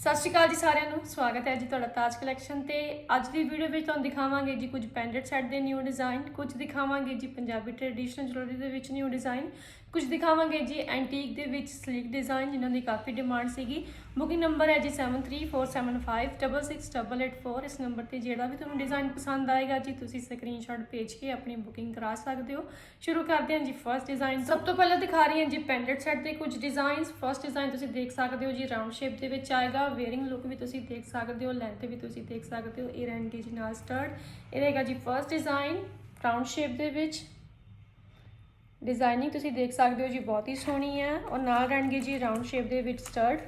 ਸਤਿ ਸ਼੍ਰੀ ਅਕਾਲ ਜੀ ਸਾਰਿਆਂ ਨੂੰ। ਸਵਾਗਤ ਹੈ ਜੀ ਤੁਹਾਡਾ ਤਾਜ ਕਲੈਕਸ਼ਨ ਤੇ। ਅੱਜ ਦੀ ਵੀਡੀਓ ਵਿੱਚ ਤੁਹਾਨੂੰ ਦਿਖਾਵਾਂਗੇ ਜੀ ਕੁਝ ਪੈਂਡੈਂਟ ਸੈੱਟ ਦੇ ਨਿਊ ਡਿਜ਼ਾਈਨ ਕੁਝ ਦਿਖਾਵਾਂਗੇ ਜੀ ਪੰਜਾਬੀ ਟ੍ਰੈਡੀਸ਼ਨਲ ਜੁਐਲਰੀ ਦੇ ਵਿੱਚ ਨਿਊ ਡਿਜ਼ਾਈਨ ਕੁਝ ਦਿਖਾਵਾਂਗੇ ਜੀ ਐਂਟੀਕ ਦੇ ਵਿੱਚ ਸਲੀਕ ਡਿਜ਼ਾਈਨ ਜਿਨ੍ਹਾਂ ਦੀ ਕਾਫੀ ਡਿਮਾਂਡ ਸੀਗੀ। ਬੁਕਿੰਗ ਨੰਬਰ ਹੈ ਜੀ 7347566884 ਇਸ ਨੰਬਰ ਤੇ ਜਿਹੜਾ ਵੀ ਤੁਹਾਨੂੰ ਡਿਜ਼ਾਈਨ ਪਸੰਦ ਆਏਗਾ ਜੀ, ਤੁਸੀਂ ਸਕਰੀਨਸ਼ਾਟ ਭੇਜ ਕੇ ਆਪਣੀ ਬੁਕਿੰਗ ਕਰਾ ਸਕਦੇ ਹੋ। ਸ਼ੁਰੂ ਕਰਦੇ ਹਾਂ ਜੀ ਫਰਸਟ ਡਿਜ਼ਾਈਨ ਸਭ ਤੋਂ ਪਹਿਲਾਂ ਦਿਖਾ ਰਹੀ ਹਾਂ ਜੀ ਪੈਂਡੈਂਟ ਸੈੱਟ ਦੇ ਕੁਝ ਡਿਜ਼ਾਈਨਸ ਫਰਸਟ ਡਿਜ਼ਾਈਨ ਤੁਸੀਂ ਦੇਖ ਸਕਦੇ ਹੋ ਜੀ ਰਾਉਂਡ ਸ਼ੇਪ ਦੇ ਵਿੱਚ ਆਏਗਾ। ਵੇਅਰਿੰਗ ਲੁੱਕ ਵੀ ਤੁਸੀਂ ਦੇਖ ਸਕਦੇ ਹੋ ਲੈਂਥ ਵੀ ਤੁਸੀਂ ਦੇਖ ਸਕਦੇ ਹੋ। ਇਹ ਰਹਿਣਗੇ ਜੀ ਨਾਲ ਸਟਰਡ ਇਹ ਰਹੇਗਾ ਜੀ ਫਰਸਟ ਡਿਜ਼ਾਈਨ ਰਾਉਂਡ ਸ਼ੇਪ ਦੇ ਵਿੱਚ। ਡਿਜ਼ਾਈਨਿੰਗ ਤੁਸੀਂ ਦੇਖ ਸਕਦੇ ਹੋ ਜੀ ਬਹੁਤ ਹੀ ਸੋਹਣੀ ਹੈ। ਔਰ ਨਾਲ ਰਹਿਣਗੇ ਜੀ ਰਾਉਂਡ ਸ਼ੇਪ ਦੇ ਵਿੱਚ ਸਟਰਟ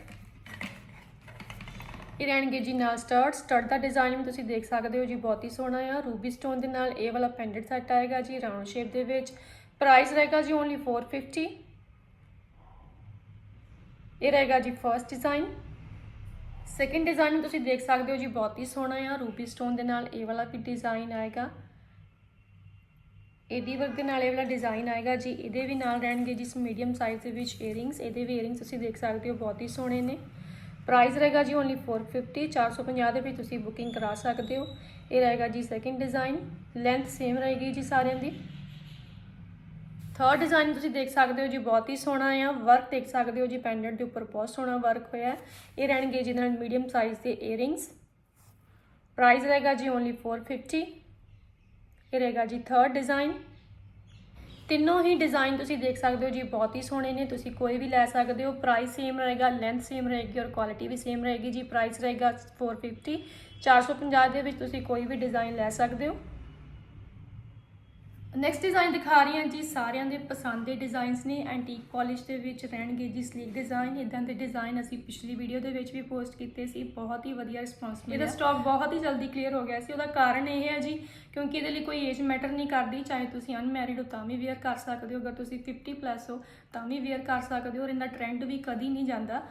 ਇਹ ਰਹਿਣਗੇ ਜੀ ਨਾਲ ਸਟਰਟ ਸਟਰਟ ਦਾ ਡਿਜ਼ਾਈਨ ਵੀ ਤੁਸੀਂ ਦੇਖ ਸਕਦੇ ਹੋ ਜੀ ਬਹੁਤ ਹੀ ਸੋਹਣਾ ਆ। ਰੂਬੀ ਸਟੋਨ ਦੇ ਨਾਲ ਇਹ ਵਾਲਾ ਪੈਂਡੈਂਟ ਸੈੱਟ ਆਏਗਾ ਜੀ ਰਾਉਂਡ ਸ਼ੇਪ ਦੇ ਵਿੱਚ। ਪ੍ਰਾਈਸ ਰਹੇਗਾ ਜੀ ਓਨਲੀ 450 ਇਹ ਰਹੇਗਾ ਜੀ ਫਰਸਟ ਡਿਜ਼ਾਈਨ ਸੈਕੰਡ ਡਿਜ਼ਾਈਨ ਤੁਸੀਂ ਦੇਖ ਸਕਦੇ ਹੋ ਜੀ ਬਹੁਤ ਹੀ ਸੋਹਣਾ ਆ। ਰੂਬੀ ਸਟੋਨ ਦੇ ਨਾਲ ਇਹ ਵਾਲਾ ਵੀ ਡਿਜ਼ਾਈਨ ਆਏਗਾ। ਇਹਦੀ ਵਰਕ ਦੇ ਨਾਲ ਇਹ ਵਾਲਾ ਡਿਜ਼ਾਈਨ ਆਏਗਾ ਜੀ, ਇਹਦੇ ਵੀ ਨਾਲ ਰਹਿਣਗੇ ਜਿਸ ਮੀਡੀਅਮ ਸਾਈਜ਼ ਦੇ ਵਿੱਚ 이어ਰਿੰਗਸ ਇਹਦੇ ਵੀ 이어ਰਿੰਗਸ ਤੁਸੀਂ ਦੇਖ ਸਕਦੇ ਹੋ, ਬਹੁਤ ਹੀ ਸੋਹਣੇ ਨੇ। ਪ੍ਰਾਈਸ ਰਹੇਗਾ ਜੀ ਓਨਲੀ 450 450 ਦੇ ਵਿੱਚ ਤੁਸੀਂ ਬੁਕਿੰਗ ਕਰਾ ਸਕਦੇ ਹੋ। ਇਹ ਰਹੇਗਾ ਜੀ ਸੈਕਿੰਡ ਡਿਜ਼ਾਈਨ ਲੈਂਥ ਸੇਮ ਰਹੇਗੀ ਜੀ ਸਾਰਿਆਂ ਦੀ। ਥਰਡ ਡਿਜ਼ਾਈਨ ਤੁਸੀਂ ਦੇਖ ਸਕਦੇ ਹੋ ਜੀ, ਬਹੁਤ ਹੀ ਸੋਹਣਾ ਆ। ਵਰਕ ਦੇਖ ਸਕਦੇ ਹੋ ਜੀ ਪੈਂਡੈਂਟ ਦੇ ਉੱਪਰ ਬਹੁਤ ਸੋਹਣਾ ਵਰਕ ਹੋਇਆ ਇਹ ਰਹਿਣਗੇ ਜੀ ਨਾਲ ਮੀਡੀਅਮ ਸਾਈਜ਼ ਦੇ 이어ਰਿੰਗਸ ਪ੍ਰਾਈਸ ਰਹੇਗਾ ਜੀ ਓਨਲੀ 450 ਇਹ ਰਹੇਗਾ ਜੀ ਥਰਡ ਡਿਜ਼ਾਈਨ ਤਿੰਨੋਂ ਹੀ ਡਿਜ਼ਾਈਨ ਤੁਸੀਂ ਦੇਖ ਸਕਦੇ ਹੋ ਜੀ, ਬਹੁਤ ਹੀ ਸੋਹਣੇ ਨੇ। ਤੁਸੀਂ ਕੋਈ ਵੀ ਲੈ ਸਕਦੇ ਹੋ। ਪ੍ਰਾਈਸ ਸੇਮ ਰਹੇਗਾ ਲੈਂਥ ਸੇਮ ਰਹੇਗੀ ਔਰ ਕੁਆਲਿਟੀ ਵੀ ਸੇਮ ਰਹੇਗੀ ਜੀ। ਪ੍ਰਾਈਸ ਰਹੇਗਾ 450 450 ਦੇ ਵਿੱਚ ਤੁਸੀਂ ਕੋਈ ਵੀ ਡਿਜ਼ਾਈਨ ਲੈ ਸਕਦੇ ਹੋ। ਨੈਕਸਟ ਡਿਜ਼ਾਈਨ ਦਿਖਾ ਰਹੀ ਹਾਂ ਜੀ, ਸਾਰਿਆਂ ਦੇ ਪਸੰਦ ਦੇ ਡਿਜ਼ਾਈਨਸ ਨੇ ਐਂਟੀਕ ਪਾਲਿਸ਼ ਦੇ ਵਿੱਚ ਰਹਿਣਗੇ ਜੀ ਸਲੀਕ ਡਿਜ਼ਾਈਨ ਇਦਾਂ ਦੇ ਡਿਜ਼ਾਈਨ ਅਸੀਂ ਪਿਛਲੀ ਵੀਡੀਓ ਦੇ ਵਿੱਚ ਵੀ ਪੋਸਟ ਕੀਤੇ ਸੀ, ਬਹੁਤ ਹੀ ਵਧੀਆ ਰਿਸਪਾਂਸ ਮਿਲਿਆ। ਇਹਦਾ ਸਟਾਕ ਬਹੁਤ ਹੀ ਜਲਦੀ ਕਲੀਅਰ ਹੋ ਗਿਆ ਸੀ, ਉਹਦਾ ਕਾਰਨ ਇਹ ਹੈ ਜੀ, ਕਿਉਂਕਿ ਇਹਦੇ ਲਈ ਕੋਈ ਏਜ ਮੈਟਰ ਨਹੀਂ ਕਰਦੀ, ਚਾਹੇ ਤੁਸੀਂ ਅਨਮੈਰਿਡ ਹੋ ਤਾਂ ਵੀ ਵੇਅਰ ਕਰ ਸਕਦੇ ਹੋ, ਅਗਰ ਤੁਸੀਂ 50 ਪਲੱਸ ਹੋ ਤਾਂ ਵੀ ਵੇਅਰ ਕਰ ਸਕਦੇ ਹੋ, ਔਰ ਇਹਦਾ ਟ੍ਰੈਂਡ ਵੀ ਕਦੀ ਨਹੀਂ ਜਾਂਦਾ।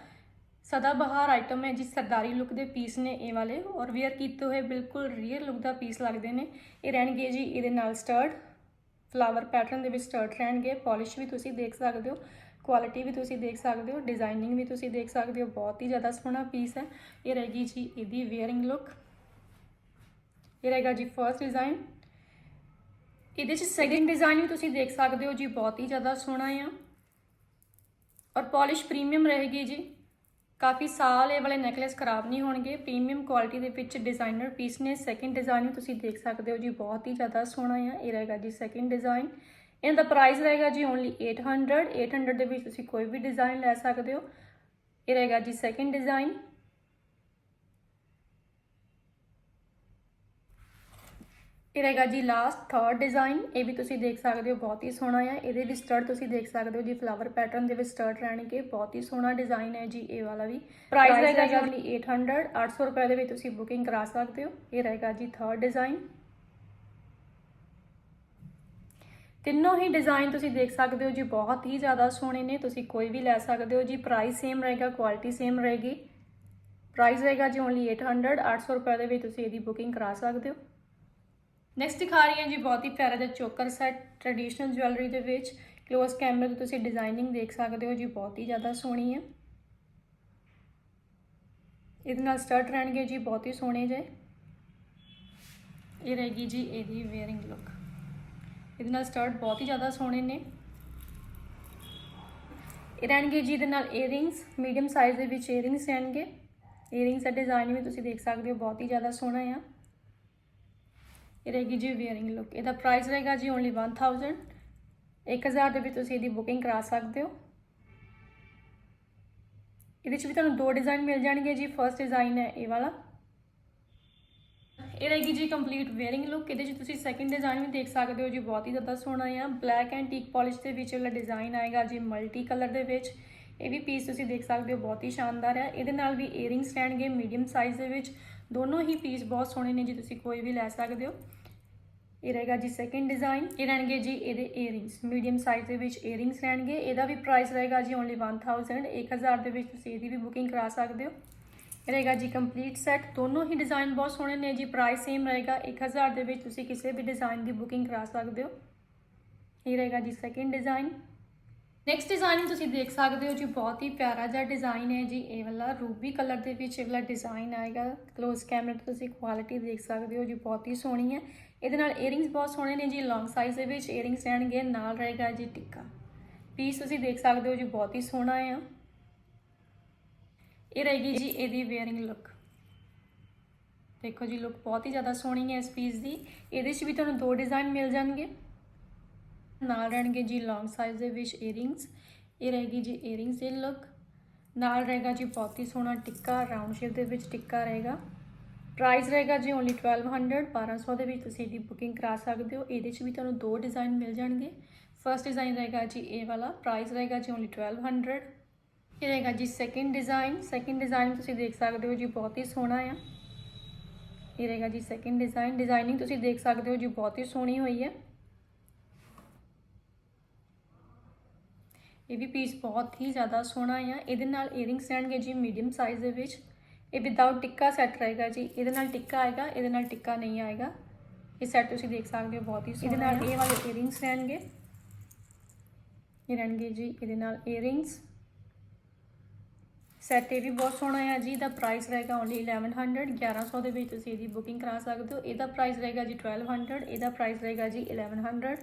ਸਦਾ ਬਹਾਰ ਆਈਟਮ ਹੈ ਜੀ, ਸਰਦਾਰੀ ਲੁੱਕ ਦੇ ਪੀਸ ਨੇ ਇਹ ਵਾਲੇ, ਔਰ ਵੇਅਰ ਕੀਤੇ ਹੋਏ ਬਿਲਕੁਲ ਰੀਅਲ ਲੁੱਕ ਦਾ ਪੀਸ ਲੱਗਦੇ ਨੇ। ਇਹ ਰਹਿਣਗੇ ਜੀ, ਇਹਦੇ ਨਾਲ ਸਟਰਡ ਫਲਾਵਰ ਪੈਟਰਨ ਦੇ ਵਿੱਚ ਸਟਰਟ ਰਹਿਣਗੇ, ਪਾਲਿਸ਼ ਵੀ ਤੁਸੀਂ ਦੇਖ ਸਕਦੇ ਹੋ, ਕੁਆਲਿਟੀ ਵੀ ਤੁਸੀਂ ਦੇਖ ਸਕਦੇ ਹੋ, ਡਿਜ਼ਾਈਨਿੰਗ ਵੀ ਤੁਸੀਂ ਦੇਖ ਸਕਦੇ ਹੋ, ਬਹੁਤ ਹੀ ਜ਼ਿਆਦਾ ਸੋਹਣਾ ਪੀਸ ਹੈ। ਇਹ ਰਹੇਗੀ ਜੀ ਇਹਦੀ ਵੇਅਰਿੰਗ ਲੁੱਕ ਇਹ ਰਹੇਗਾ ਜੀ ਫਰਸਟ ਡਿਜ਼ਾਈਨ ਇਹਦੇ ਚ ਸੈਕਿੰਡ ਡਿਜ਼ਾਈਨ ਵੀ ਤੁਸੀਂ ਦੇਖ ਸਕਦੇ ਹੋ ਜੀ, ਬਹੁਤ ਹੀ ਜ਼ਿਆਦਾ ਸੋਹਣਾ ਆ। ਔਰ ਪਾਲਿਸ਼ ਪ੍ਰੀਮੀਅਮ ਰਹੇਗੀ ਜੀ। ਕਾਫੀ ਸਾਲ ਇਹ ਵਾਲੇ ਨੈਕਲੇਸ ਖਰਾਬ ਨਹੀਂ ਹੋਣਗੇ। ਪ੍ਰੀਮੀਅਮ ਕੁਆਲਿਟੀ ਦੇ ਵਿੱਚ ਡਿਜ਼ਾਈਨਰ ਪੀਸ ਨੇ। ਸੈਕਿੰਡ ਡਿਜ਼ਾਈਨ ਵੀ ਤੁਸੀਂ ਦੇਖ ਸਕਦੇ ਹੋ ਜੀ, ਬਹੁਤ ਹੀ ਜ਼ਿਆਦਾ ਸੋਹਣਾ ਆ। ਇਹ ਰਹੇਗਾ ਜੀ ਸੈਕਿੰਡ ਡਿਜ਼ਾਈਨ ਇਹਨਾਂ ਦਾ ਪ੍ਰਾਈਸ ਰਹੇਗਾ ਜੀ ਓਨਲੀ 800 800 ਦੇ ਵਿੱਚ ਤੁਸੀਂ ਕੋਈ ਵੀ ਡਿਜ਼ਾਈਨ ਲੈ ਸਕਦੇ ਹੋ। ਇਹ ਰਹੇਗਾ ਜੀ ਸੈਕਿੰਡ ਡਿਜ਼ਾਈਨ ਇਹ ਰਹੇਗਾ ਜੀ ਲਾਸਟ ਥਰਡ ਡਿਜ਼ਾਈਨ ਇਹ ਵੀ ਤੁਸੀਂ ਦੇਖ ਸਕਦੇ ਹੋ ਬਹੁਤ ਹੀ ਸੋਹਣਾ ਹੈ ਇਹਦੇ ਵੀ ਸਟਰਟ ਤੁਸੀਂ ਦੇਖ ਸਕਦੇ ਹੋ ਜੀ ਫਲਾਵਰ ਪੈਟਰਨ ਦੇ ਵਿੱਚ ਸਟਰਟ ਰਹਿਣਗੇ ਬਹੁਤ ਹੀ ਸੋਹਣਾ ਡਿਜ਼ਾਈਨ ਹੈ ਜੀ ਇਹ ਵਾਲਾ ਵੀ। ਪ੍ਰਾਈਸ ਰਹੇਗਾ ਜੀ? 800 800 ਰੁਪਏ ਦੇ ਵਿੱਚ ਤੁਸੀਂ ਬੁਕਿੰਗ ਕਰਾ ਸਕਦੇ ਹੋ। ਇਹ ਰਹੇਗਾ ਜੀ ਥਰਡ ਡਿਜ਼ਾਈਨ ਤਿੰਨੋਂ ਹੀ ਡਿਜ਼ਾਈਨ ਤੁਸੀਂ ਦੇਖ ਸਕਦੇ ਹੋ ਜੀ ਬਹੁਤ ਹੀ ਜ਼ਿਆਦਾ ਸੋਹਣੇ ਨੇ। ਤੁਸੀਂ ਕੋਈ ਵੀ ਲੈ ਸਕਦੇ ਹੋ ਜੀ ਪ੍ਰਾਈਸ ਸੇਮ ਰਹੇਗਾ ਕੁਆਲਿਟੀ ਸੇਮ ਰਹੇਗੀ। ਪ੍ਰਾਈਸ ਰਹੇਗਾ ਜੀ ਓਨਲੀ 800 800 ਰੁਪਏ ਦੇ ਵਿੱਚ ਤੁਸੀਂ ਇਹਦੀ ਬੁਕਿੰਗ ਕਰਾ ਸਕਦੇ ਹੋ। ਨੈਕਸਟ ਦਿਖਾ ਰਹੀ ਹਾਂ ਜੀ ਬਹੁਤ ਹੀ ਪਿਆਰਾ ਜਿਹਾ ਚੋਕਰ ਸੈੱਟ ਟ੍ਰੈਡੀਸ਼ਨਲ ਜਵੈਲਰੀ ਦੇ ਵਿੱਚ। ਕਲੋਜ਼ ਕੈਮਰੇ ਤੋਂ ਤੁਸੀਂ ਡਿਜ਼ਾਈਨਿੰਗ ਦੇਖ ਸਕਦੇ ਹੋ ਜੀ, ਬਹੁਤ ਹੀ ਜ਼ਿਆਦਾ ਸੋਹਣੀ ਹੈ। ਇਹਦੇ ਨਾਲ ਸਟਾਰਟ ਰਹਿਣਗੇ ਜੀ, ਬਹੁਤ ਹੀ ਸੋਹਣੇ ਜੇ। ਇਹ ਰਹੇਗੀ ਜੀ ਇਹਦੀ ਵੇਅਰਿੰਗ ਲੁੱਕ ਇਹਦੇ ਨਾਲ ਸਟਾਰਟ ਬਹੁਤ ਹੀ ਜ਼ਿਆਦਾ ਸੋਹਣੇ ਨੇ। ਇਹ ਰਹਿਣਗੇ ਜੀ ਇਹਦੇ ਨਾਲ 이어ਰਿੰਗਸ ਮੀਡੀਅਮ ਸਾਈਜ਼ ਦੇ ਵਿੱਚ 이어ਰਿੰਗਸ ਰਹਿਣਗੇ। 이어ਰਿੰਗਸ ਦਾ ਡਿਜ਼ਾਈਨ ਵੀ ਤੁਸੀਂ ਦੇਖ ਸਕਦੇ ਹੋ, ਬਹੁਤ ਹੀ ਜ਼ਿਆਦਾ ਸੋਹਣਾ ਆ। ਇਹ ਰਹੇਗੀ ਜੀ ਵੇਅਰਿੰਗ ਲੁੱਕ ਇਹਦਾ ਪ੍ਰਾਈਸ ਰਹੇਗਾ ਜੀ ਓਨਲੀ 1000 1000 ਦੇ ਵਿੱਚ ਤੁਸੀਂ ਇਹਦੀ ਬੁਕਿੰਗ ਕਰਾ ਸਕਦੇ ਹੋ। ਇਹਦੇ ਵਿੱਚ ਵੀ ਤੁਹਾਨੂੰ ਦੋ ਡਿਜ਼ਾਈਨ ਮਿਲ ਜਾਣਗੇ ਜੀ। ਫਰਸਟ ਡਿਜ਼ਾਈਨ ਹੈ ਇਹ ਵਾਲਾ। ਇਹ ਰਹੇਗੀ ਜੀ ਕੰਪਲੀਟ ਵੇਅਰਿੰਗ ਲੁੱਕ ਇਹਦੇ ਵਿੱਚ ਤੁਸੀਂ ਸੈਕਿੰਡ ਡਿਜ਼ਾਈਨ ਵੀ ਦੇਖ ਸਕਦੇ ਹੋ ਜੀ। ਬਹੁਤ ਹੀ ਜ਼ਿਆਦਾ ਸੋਹਣਾ ਆ। ਬਲੈਕ ਐਂਡ ਟੀਕ ਪਾਲਿਸ਼ ਦੇ ਵਿੱਚ ਵਾਲਾ ਡਿਜ਼ਾਈਨ ਆਏਗਾ ਜੀ ਮਲਟੀ ਕਲਰ ਦੇ ਵਿੱਚ। ਇਹ ਵੀ ਪੀਸ ਤੁਸੀਂ ਦੇਖ ਸਕਦੇ ਹੋ। ਬਹੁਤ ਹੀ ਸ਼ਾਨਦਾਰ ਹੈ ਇਹਦੇ ਨਾਲ ਵੀ 이어ਰਿੰਗਸ ਰਹਿਣਗੇ ਮੀਡੀਅਮ ਸਾਈਜ਼ ਦੇ ਵਿੱਚ। ਦੋਨੋਂ ਹੀ ਪੀਸ ਬਹੁਤ ਸੋਹਣੇ ਨੇ ਜੀ, ਤੁਸੀਂ ਕੋਈ ਵੀ ਲੈ ਸਕਦੇ ਹੋ। ਇਹ ਰਹੇਗਾ ਜੀ ਸੈਕਿੰਡ ਡਿਜ਼ਾਈਨ ਇਹ ਰਹਿਣਗੇ ਜੀ ਇਹਦੇ 이어ਰਿੰਗਸ ਮੀਡੀਅਮ ਸਾਈਜ਼ ਦੇ ਵਿੱਚ 이어ਰਿੰਗਸ ਰਹਿਣਗੇ, ਇਹਦਾ ਵੀ ਪ੍ਰਾਈਸ ਰਹੇਗਾ ਜੀ ਓਨਲੀ 1000 1000 ਦੇ ਵਿੱਚ ਤੁਸੀਂ ਇਹਦੀ ਵੀ ਬੁਕਿੰਗ ਕਰਾ ਸਕਦੇ ਹੋ। ਇਹ ਰਹੇਗਾ ਜੀ ਕੰਪਲੀਟ ਸੈੱਟ ਦੋਨੋਂ ਹੀ ਡਿਜ਼ਾਈਨ ਬਹੁਤ ਸੋਹਣੇ ਨੇ ਜੀ ਪ੍ਰਾਈਸ ਸੇਮ ਰਹੇਗਾ 1000 ਦੇ ਵਿੱਚ ਤੁਸੀਂ ਕਿਸੇ ਵੀ ਡਿਜ਼ਾਈਨ ਦੀ ਬੁਕਿੰਗ ਕਰਾ ਸਕਦੇ ਹੋ। ਇਹ ਰਹੇਗਾ ਜੀ ਸੈਕਿੰਡ ਡਿਜ਼ਾਈਨ ਨੈਕਸਟ ਡਿਜ਼ਾਈਨ ਤੁਸੀਂ ਦੇਖ ਸਕਦੇ ਹੋ ਜੀ, ਬਹੁਤ ਹੀ ਪਿਆਰਾ ਜਿਹਾ ਡਿਜ਼ਾਈਨ ਹੈ ਜੀ। ਇਹ ਵਾਲਾ ਰੂਬੀ ਕਲਰ ਦੇ ਵਿੱਚ ਇਹ ਵਾਲਾ ਡਿਜ਼ਾਈਨ ਆਏਗਾ। ক্লোਜ਼ ਕੈਮਰੇ ਤੋਂ ਤੁਸੀਂ ਕੁਆਲਿਟੀ ਦੇਖ ਸਕਦੇ ਹੋ ਜੀ, ਬਹੁਤ ਹੀ ਸੋਹਣੀ ਹੈ। ਇਹਦੇ ਨਾਲ 이어ਰਿੰਗਸ ਬਹੁਤ ਸੋਹਣੇ ਨੇ ਜੀ ਲੌਂਗ ਸਾਈਜ਼ ਦੇ ਵਿੱਚ 이어ਰਿੰਗਸ ਰਹਿਣਗੇ, ਨਾਲ ਰਹੇਗਾ ਜੀ ਟਿੱਕਾ। ਪੀਸ ਤੁਸੀਂ ਦੇਖ ਸਕਦੇ ਹੋ ਜੀ, ਬਹੁਤ ਹੀ ਸੋਹਣਾ ਹੈ ਇਹ ਰਹੇਗੀ ਜੀ ਇਹਦੀ ਵੇਅਰਿੰਗ ਲੁੱਕ ਦੇਖੋ ਜੀ ਲੁੱਕ ਬਹੁਤ ਹੀ ਜ਼ਿਆਦਾ ਸੋਹਣੀ ਹੈ ਇਸ ਪੀਸ ਦੀ। ਇਹਦੇ 'ਚ ਵੀ ਤੁਹਾਨੂੰ ਦੋ ਡਿਜ਼ਾਈਨ ਮਿਲ ਜਾਣਗੇ। ਨਾਲ ਰਹਿਣਗੇ ਜੀ ਲੌਂਗ ਸਾਈਜ਼ ਦੇ ਵਿੱਚ 이어ਰਿੰਗਸ ਇਹ ਰਹੇਗੀ ਜੀ 이어ਰਿੰਗਸ ਇਹ ਲੁੱਕ ਨਾਲ ਰਹੇਗਾ ਜੀ ਬਹੁਤ ਹੀ ਸੋਹਣਾ ਟਿੱਕਾ ਰਾਉਂਡ ਸ਼ੇਪ ਦੇ ਵਿੱਚ ਟਿੱਕਾ ਰਹੇਗਾ। ਪ੍ਰਾਈਸ ਰਹੇਗਾ ਜੀ ਓਨਲੀ 1200 1200 ਦੇ ਵਿੱਚ ਤੁਸੀਂ ਇਹਦੀ ਬੁਕਿੰਗ ਕਰਾ ਸਕਦੇ ਹੋ। ਇਹਦੇ 'ਚ ਵੀ ਤੁਹਾਨੂੰ ਦੋ ਡਿਜ਼ਾਈਨ ਮਿਲ ਜਾਣਗੇ। ਫਰਸਟ ਡਿਜ਼ਾਈਨ ਰਹੇਗਾ ਜੀ ਇਹ ਵਾਲਾ। ਪ੍ਰਾਈਸ ਰਹੇਗਾ ਜੀ ਓਨਲੀ 1200 ਇਹ ਰਹੇਗਾ ਜੀ ਸੈਕਿੰਡ ਡਿਜ਼ਾਈਨ ਸੈਕਿੰਡ ਡਿਜ਼ਾਈਨ ਤੁਸੀਂ ਦੇਖ ਸਕਦੇ ਹੋ ਜੀ ਬਹੁਤ ਹੀ ਸੋਹਣਾ ਆ। ਇਹ ਰਹੇਗਾ ਜੀ ਸੈਕਿੰਡ ਡਿਜ਼ਾਈਨ ਡਿਜ਼ਾਈਨਿੰਗ ਤੁਸੀਂ ਦੇਖ ਸਕਦੇ ਹੋ ਜੀ ਬਹੁਤ ਹੀ ਸੋਹਣੀ ਹੋਈ ਹੈ। ਇਹ ਵੀ ਪੀਸ ਬਹੁਤ ਹੀ ਜ਼ਿਆਦਾ ਸੋਹਣਾ ਆ। ਇਹਦੇ ਨਾਲ ਈਅਰਿੰਗਸ ਰਹਿਣਗੇ ਜੀ ਮੀਡੀਅਮ ਸਾਈਜ਼ ਦੇ ਵਿੱਚ। ਇਹ ਵਿਦਆਊਟ ਟਿੱਕਾ ਸੈੱਟ ਰਹੇਗਾ ਜੀ। ਇਹਦੇ ਨਾਲ ਟਿੱਕਾ ਆਏਗਾ ਇਹਦੇ ਨਾਲ ਟਿੱਕਾ ਨਹੀਂ ਆਏਗਾ। ਇਹ ਸੈੱਟ ਤੁਸੀਂ ਦੇਖ ਸਕਦੇ ਹੋ ਬਹੁਤ ਹੀ ਸੋਹਣਾ ਇਹਦੇ ਨਾਲ ਇਹ ਵਾਲੇ ਈਅਰਿੰਗਸ ਰਹਿਣਗੇ। ਇਹ ਰਹਿਣਗੇ ਜੀ ਇਹਦੇ ਨਾਲ ਈਅਰਿੰਗਸ ਸੈੱਟ ਇਹ ਵੀ ਬਹੁਤ ਸੋਹਣਾ ਆ ਜੀ। ਇਹਦਾ ਪ੍ਰਾਈਸ ਰਹੇਗਾ ਓਨਲੀ 1100 1100 ਦੇ ਵਿੱਚ ਤੁਸੀਂ ਇਹਦੀ ਬੁਕਿੰਗ ਕਰਾ ਸਕਦੇ ਹੋ। ਇਹਦਾ ਪ੍ਰਾਈਸ ਰਹੇਗਾ ਜੀ 1200 ਇਹਦਾ ਪ੍ਰਾਈਸ ਰਹੇਗਾ ਜੀ 1100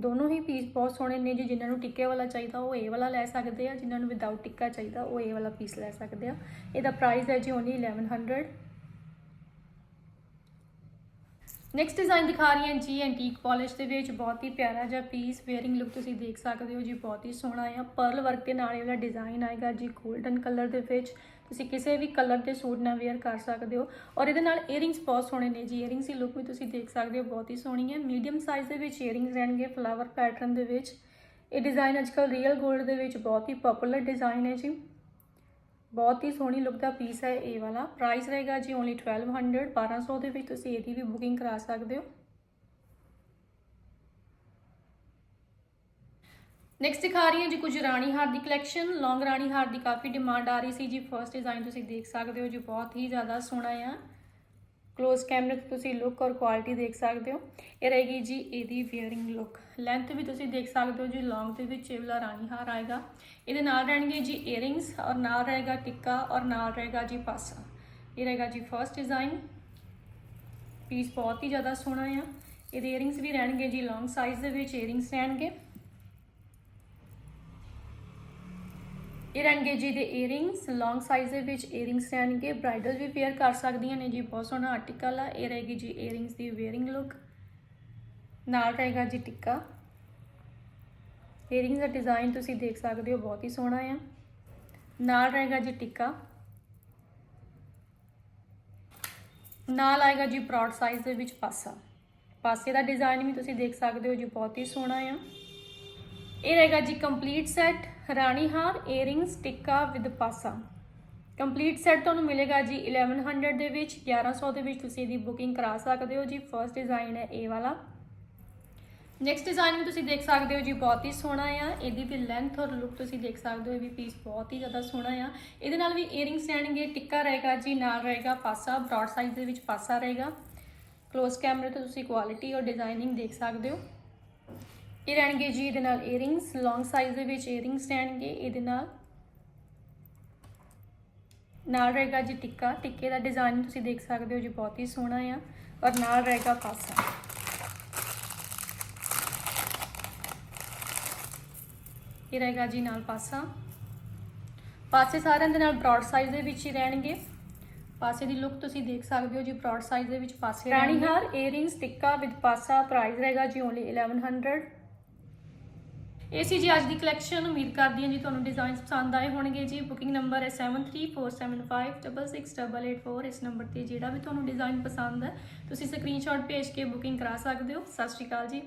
ਦੋਨੋਂ ਹੀ ਪੀਸ ਬਹੁਤ ਸੋਹਣੇ ਨੇ ਜੀ, ਜਿਨ੍ਹਾਂ ਨੂੰ ਟਿੱਕੇ ਵਾਲਾ ਚਾਹੀਦਾ, ਉਹ ਇਹ ਵਾਲਾ ਲੈ ਸਕਦੇ ਆ, ਜਿਨ੍ਹਾਂ ਨੂੰ ਵਿਦਆਊਟ ਟਿੱਕਾ ਚਾਹੀਦਾ, ਉਹ ਇਹ ਵਾਲਾ ਪੀਸ ਲੈ ਸਕਦੇ ਆ। ਇਹਦਾ ਪ੍ਰਾਈਸ ਹੈ ਜੀ ਓਨਲੀ 1100 ਨੈਕਸਟ ਡਿਜ਼ਾਈਨ ਦਿਖਾ ਰਹੀ ਹਾਂ ਜੀ ਐਂਟੀਕ ਪਾਲਿਸ਼ ਦੇ ਵਿੱਚ, ਬਹੁਤ ਹੀ ਪਿਆਰਾ ਜਿਹਾ ਪੀਸ ਵੇਅਰਿੰਗ ਲੁੱਕ ਤੁਸੀਂ ਦੇਖ ਸਕਦੇ ਹੋ ਜੀ, ਬਹੁਤ ਹੀ ਸੋਹਣਾ ਆ। ਪਰਲ ਵਰਕ ਦੇ ਨਾਲ ਇਹਦਾ ਵਾਲਾ ਡਿਜ਼ਾਈਨ ਆਏਗਾ ਜੀ 골ਡਨ ਕਲਰ ਦੇ ਵਿੱਚ। ਤੁਸੀਂ ਕਿਸੇ ਵੀ ਕਲਰ ਦੇ ਸੂਟ ਨਾਲ ਵੇਅਰ ਕਰ ਸਕਦੇ ਹੋ। ਔਰ ਇਹਦੇ ਨਾਲ ਈਅਰਿੰਗਸ ਬਹੁਤ ਸੋਹਣੇ ਨੇ ਜੀ। ਈਅਰਿੰਗਸ ਦੀ ਲੁੱਕ ਵੀ ਤੁਸੀਂ ਦੇਖ ਸਕਦੇ ਹੋ, ਬਹੁਤ ਹੀ ਸੋਹਣੀ ਹੈ। ਮੀਡੀਅਮ ਸਾਈਜ਼ ਦੇ ਵਿੱਚ ਈਅਰਿੰਗਸ ਰਹਿਣਗੇ ਫਲਾਵਰ ਪੈਟਰਨ ਦੇ ਵਿੱਚ। ਇਹ ਡਿਜ਼ਾਈਨ ਅੱਜਕੱਲ ਰੀਅਲ 골ਡ ਦੇ ਵਿੱਚ ਬਹੁਤ ਹੀ ਪਪੂਲਰ ਡਿਜ਼ਾਈਨ ਹੈ ਜੀ। ਬਹੁਤ ਹੀ ਸੋਹਣੀ ਲੁੱਕ ਦਾ ਪੀਸ ਹੈ ਇਹ ਵਾਲਾ। ਪ੍ਰਾਈਸ ਰਹੇਗਾ ਜੀ ਓਨਲੀ 1200 1200 ਦੇ ਵਿੱਚ ਤੁਸੀਂ ਇਹਦੀ ਵੀ ਬੁਕਿੰਗ ਕਰਾ ਸਕਦੇ ਹੋ। ਨੈਕਸਟ ਦਿਖਾ ਰਹੀ ਹਾਂ ਜੀ ਕੁਝ ਰਾਣੀ ਹਾਰ ਦੀ ਕਲੈਕਸ਼ਨ ਲੌਂਗ ਰਾਣੀ ਹਾਰ ਦੀ ਕਾਫੀ ਡਿਮਾਂਡ ਆ ਰਹੀ ਸੀ ਜੀ। ਫਰਸਟ ਡਿਜ਼ਾਈਨ ਤੁਸੀਂ ਦੇਖ ਸਕਦੇ ਹੋ ਜੀ, ਬਹੁਤ ਹੀ ਜ਼ਿਆਦਾ ਸੋਹਣਾ ਆ। ਕਲੋਜ਼ ਕੈਮਰੇ ਤੇ ਤੁਸੀਂ ਲੁੱਕ ਔਰ ਕੁਆਲਿਟੀ ਦੇਖ ਸਕਦੇ ਹੋ। ਇਹ ਰਹੇਗੀ ਜੀ ਇਹਦੀ ਵੇਅਰਿੰਗ ਲੁੱਕ ਲੈਂਥ ਵੀ ਤੁਸੀਂ ਦੇਖ ਸਕਦੇ ਹੋ ਜੀ ਲੌਂਗ ਦੇ ਵਿੱਚ ਇਹ ਰਾਣੀ ਹਾਰ ਆਏਗਾ। ਇਹਦੇ ਨਾਲ ਰਹਿਣਗੇ ਜੀ 이어ਰਿੰਗਸ ਔਰ ਨਾਲ ਰਹੇਗਾ ਟਿੱਕਾ ਔਰ ਨਾਲ ਰਹੇਗਾ ਜੀ ਪਾਸਾ। ਇਹ ਰਹੇਗਾ ਜੀ ਫਰਸਟ ਡਿਜ਼ਾਈਨ ਪੀਸ ਬਹੁਤ ਹੀ ਜ਼ਿਆਦਾ ਸੋਹਣਾ ਆ। ਇਹਦੇ 이어ਰਿੰਗਸ ਵੀ ਰਹਿਣਗੇ ਜੀ ਲੌਂਗ ਸਾਈਜ਼ ਦੇ ਵਿੱਚ 이어ਰਿੰਗਸ ਰਹਿਣਗੇ। ਇਹ ਰਹਿਣਗੇ ਜੀ ਦੇ 이어ਰਿੰਗਸ ਲੌਂਗ ਸਾਈਜ਼ ਦੇ ਵਿੱਚ 이어ਰਿੰਗਸ ਰਹਿਣਗੇ ਬ੍ਰਾਈਡਲ ਵੀ ਵੇਅਰ ਕਰ ਸਕਦੀਆਂ ਨੇ ਜੀ, ਬਹੁਤ ਸੋਹਣਾ ਆਰਟੀਕਲ ਆ, ਇਹ ਰਹੇਗੀ ਜੀ ਈਅਰਿੰਗਸ ਦੀ ਵੇਅਰਿੰਗ ਲੁੱਕ ਨਾਲ ਰਹੇਗਾ ਜੀ ਟਿੱਕਾ। 이어ਰਿੰਗਸ ਦਾ ਡਿਜ਼ਾਈਨ ਤੁਸੀਂ ਦੇਖ ਸਕਦੇ ਹੋ, ਬਹੁਤ ਹੀ ਸੋਹਣਾ ਆ। ਨਾਲ ਰਹੇਗਾ ਜੀ ਟਿੱਕਾ। ਨਾਲ ਆਏਗਾ ਜੀ ਬ੍ਰੌਡ ਸਾਈਜ਼ ਦੇ ਵਿੱਚ ਪਾਸਾ। ਪਾਸੇ ਦਾ ਡਿਜ਼ਾਈਨ ਵੀ ਤੁਸੀਂ ਦੇਖ ਸਕਦੇ ਹੋ ਜੀ, ਬਹੁਤ ਹੀ ਸੋਹਣਾ ਆ। ਇਹ ਰਹੇਗਾ ਜੀ ਕੰਪਲੀਟ ਸੈੱਟ ਰਾਣੀ ਹਾਰ 이어ਰਿੰਗਸ ਟਿੱਕਾ ਵਿਦ ਪਾਸਾ ਕੰਪਲੀਟ ਸੈੱਟ ਤੁਹਾਨੂੰ ਮਿਲੇਗਾ ਜੀ 1100 ਦੇ ਵਿੱਚ 1100 ਦੇ ਵਿੱਚ ਤੁਸੀਂ ਇਹਦੀ ਬੁਕਿੰਗ ਕਰਾ ਸਕਦੇ ਹੋ ਜੀ। ਫਰਸਟ ਡਿਜ਼ਾਈਨ ਹੈ ਇਹ ਵਾਲਾ। ਨੈਕਸਟ ਡਿਜ਼ਾਈਨ ਵੀ ਤੁਸੀਂ ਦੇਖ ਸਕਦੇ ਹੋ ਜੀ, ਬਹੁਤ ਹੀ ਸੋਹਣਾ ਆ। ਇਹਦੀ ਵੀ ਲੈਂਥ ਔਰ ਲੁੱਕ ਤੁਸੀਂ ਦੇਖ ਸਕਦੇ ਹੋ, ਇਹ ਵੀ ਪੀਸ ਬਹੁਤ ਹੀ ਜ਼ਿਆਦਾ ਸੋਹਣਾ ਆ। ਇਹਦੇ ਨਾਲ ਵੀ 이어ਰਿੰਗਸ ਰਹਿਣਗੇ, ਟਿੱਕਾ ਰਹੇਗਾ ਜੀ, ਨਾਲ ਰਹੇਗਾ ਪਾਸਾ ਬ੍ਰੌਡ ਸਾਈਜ਼ ਦੇ ਵਿੱਚ ਪਾਸਾ ਰਹੇਗਾ। ক্লোਜ਼ ਕੈਮਰੇ ਤੋਂ ਤੁਸੀਂ ਕੁਆਲਿਟੀ ਔਰ ਡਿਜ਼ਾਈਨਿੰਗ ਦੇਖ ਸਕਦੇ ਹੋ। ਇਹ ਰਹਿਣਗੇ ਜੀ ਇਹਦੇ ਨਾਲ 이어ਰਿੰਗਸ ਲੌਂਗ ਸਾਈਜ਼ ਦੇ ਵਿੱਚ 이어ਰਿੰਗਸ ਰਹਿਣਗੇ ਇਹਦੇ ਨਾਲ ਨਾਲ ਰਹੇਗਾ ਜੀ ਟਿੱਕਾ। ਟਿੱਕੇ ਦਾ ਡਿਜ਼ਾਈਨ ਤੁਸੀਂ ਦੇਖ ਸਕਦੇ ਹੋ ਜੀ ਬਹੁਤ ਹੀ ਸੋਹਣਾ ਆ ਔਰ ਨਾਲ ਰਹੇਗਾ ਪਾਸਾ। ਇਹ ਰਹੇਗਾ ਜੀ ਨਾਲ ਪਾਸਾ। ਪਾਸੇ ਸਾਰਿਆਂ ਦੇ ਨਾਲ ਬ੍ਰੌਡ ਸਾਈਜ਼ ਦੇ ਵਿੱਚ ਹੀ ਰਹਿਣਗੇ। ਪਾਸੇ ਦੀ ਲੁੱਕ ਤੁਸੀਂ ਦੇਖ ਸਕਦੇ ਹੋ ਜੀ ਬ੍ਰੌਡ ਸਾਈਜ਼ ਦੇ ਵਿੱਚ ਪਾਸੇ ਰਾਣੀ ਹਾਰ 이어ਰਿੰਗਸ ਟਿੱਕਾ ਵਿਦ ਪਾਸਾ ਪ੍ਰਾਈਸ ਰਹੇਗਾ ਜੀ ਓਨਲੀ 1100 ਇਹ ਸੀ ਜੀ ਅੱਜ ਦੀ ਕਲੈਕਸ਼ਨ ਉਮੀਦ ਕਰਦੀ ਹਾਂ ਜੀ ਤੁਹਾਨੂੰ ਡਿਜ਼ਾਈਨਸ ਪਸੰਦ ਆਏ ਹੋਣਗੇ ਜੀ। ਬੁਕਿੰਗ ਨੰਬਰ ਹੈ 7347568884 ਇਸ ਨੰਬਰ ਤੇ ਜਿਹੜਾ ਵੀ ਤੁਹਾਨੂੰ ਡਿਜ਼ਾਈਨ ਪਸੰਦ ਹੈ, ਤੁਸੀਂ ਸਕਰੀਨਸ਼ਾਟ ਭੇਜ ਕੇ ਬੁਕਿੰਗ ਕਰਾ ਸਕਦੇ ਹੋ। ਸਤਿ ਸ਼੍ਰੀ ਅਕਾਲ ਜੀ।